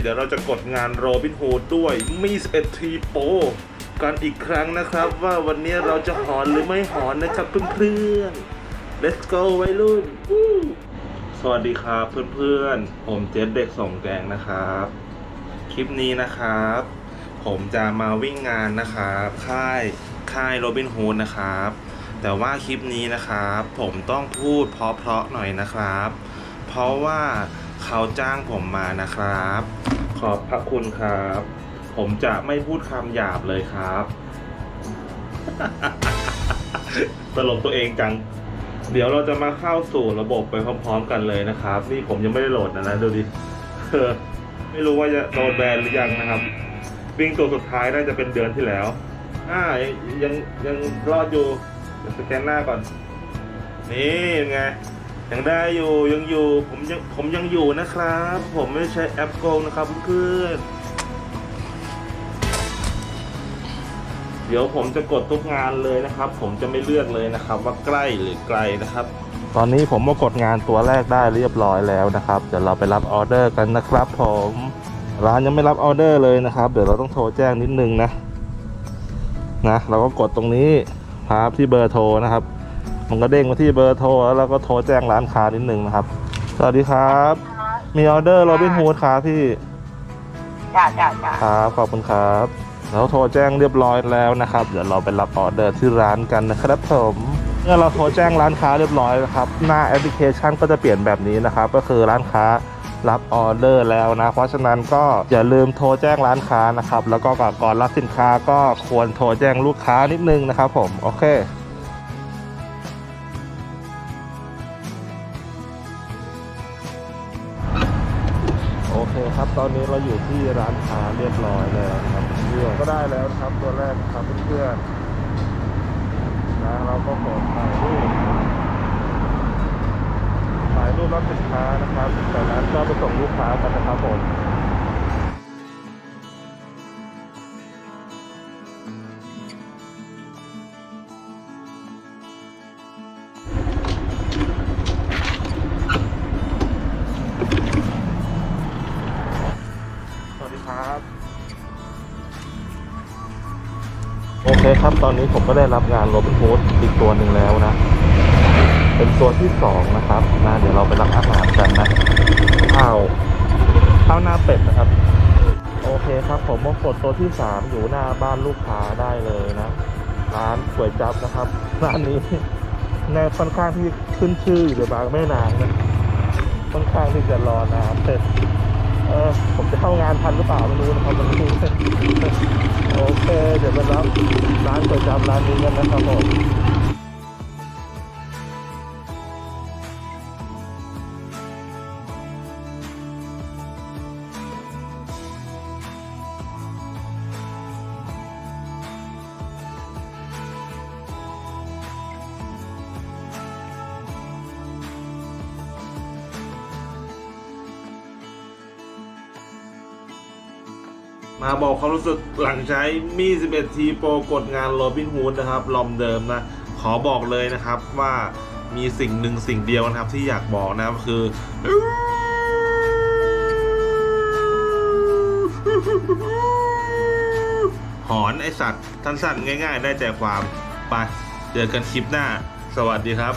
เดี๋ยวเราจะกดงานโรบินฮูดด้วยมี11ทีโปกันอีกครั้งนะครับว่าวันนี้เราจะหอนหรือไม่หอนนะครับเพื่อนๆ let's go วัยรุ่น สวัสดีครับเพื่อนๆ ผมเจษเด็กส่งแกงนะครับ คลิปนี้นะครับ ผมจะมาวิ่งงานนะครับค่ายค่ายโรบินฮูดนะครับ แต่ว่าคลิปนี้นะครับ ผมต้องพูดเพราะๆหน่อยนะครับ เพราะว่า เขาจ้างผมมานะครับ ขอบพระคุณครับ ผมจะไม่พูดคำหยาบเลยครับ ตลกตัวเองจัง เดี๋ยวเราจะมาเข้าสู่ระบบไปพร้อม ๆ กันเลยนะครับ นี่ผมยังไม่ได้โหลดนะนะดูดิไม่รู้ว่าจะโดนแบนหรือยังนะครับ วิ่งตัวสุดท้ายน่าจะเป็นเดือนที่แล้วอ่ายังยังรอดอยู่สแกนหน้าก่อน นี่ไง ยังได้อยู่ยังอยู่ผมยังผมยังอยู่นะครับ ผมไม่ใช้แอปโกงนะครับเพื่อนเดี๋ยวผมจะกดทุกงานเลยนะครับ ผมจะไม่เลือกเลยนะครับ ว่าใกล้หรือไกลนะครับ ตอนนี้ผมมากดงานตัวแรกได้เรียบร้อยแล้วนะครับเดี๋ยวเราไปรับออเดอร์กันนะครับ ผมร้านยังไม่รับออเดอร์เลยนะครับ เดี๋ยวเราต้องโทรแจ้งนิดนึงนะนะเราก็กดตรงนี้ครับที่เบอร์โทรนะครับ มันก็เด้งมาที่เบอร์โทรแล้วเราก็โทรแจ้งร้านค้านิดนึงนะครับ สวัสดีครับ มีออเดอร์โรบินฮูดครับพี่จ้าจ้าจ้าครับขอบคุณครับเราโทรแจ้งเรียบร้อยแล้วนะครับ เดี๋ยวเราไปรับออเดอร์ที่ร้านกันนะครับผมเมื่อเราโทรแจ้งร้านค้าเรียบร้อยนะครับ หน้าแอปพลิเคชันก็จะเปลี่ยนแบบนี้นะครับ ก็คือร้านค้ารับออเดอร์แล้วนะ เพราะฉะนั้นก็อย่าลืมโทรแจ้งร้านค้านะครับ แล้วก็ก่อนรับสินค้าก็ควรโทรแจ้งลูกค้านิดนึงนะครับผม โอเค โอเคครับตอนนี้เราอยู่ที่ร้านค้าเรียบร้อยแล้วครับเพื่อนก็ได้แล้วครับตัวแรกครับเพื่อนนะเราก็กดถ่ายรูปถ่ายรูปรับสินค้านะครับจากนั้นก็ไปส่งลูกค้ากันนะครับผม โอเคครับตอนนี้ผมก็ได้รับงานโรบินฮูดอีกตัวหนึ่งแล้วนะ เป็นตัวที่สองนะครับนะเดี๋ยวเราไปรับอาหารกันนะข้าวข้าวหน้าเป็ดนะครับ โอเคครับ ผมมากดตัวที่สามอยู่หน้าบ้านลูกค้าได้เลยนะร้านก๋วยจับนะครับร้านนี้ในค่อนข้างที่ขึ้นชื่ออยู่ในบางแม่นางนะค่อนข้างที่จะรอนานเสร็จเออผมจะเข้างานทันหรือเปล่าไม่รู้นะครับมันนี้โอ เคเดี๋ยวไปรับร้านก๋วยจั๊บร้านนี้กันนะครับผม มาบอกความรู้สึกหลังใช้มี11ทีโปรกดงานโรบินฮูดนะครับลอมเดิมนะ ขอบอกเลยนะครับว่ามีสิ่งหนึ่งสิ่งเดียวนะครับที่อยากบอกนะคือหอนไอสัตว์สั้นๆง่าย ๆ ได้ใจความไปเจอกันคลิปหน้า สวัสดีครับ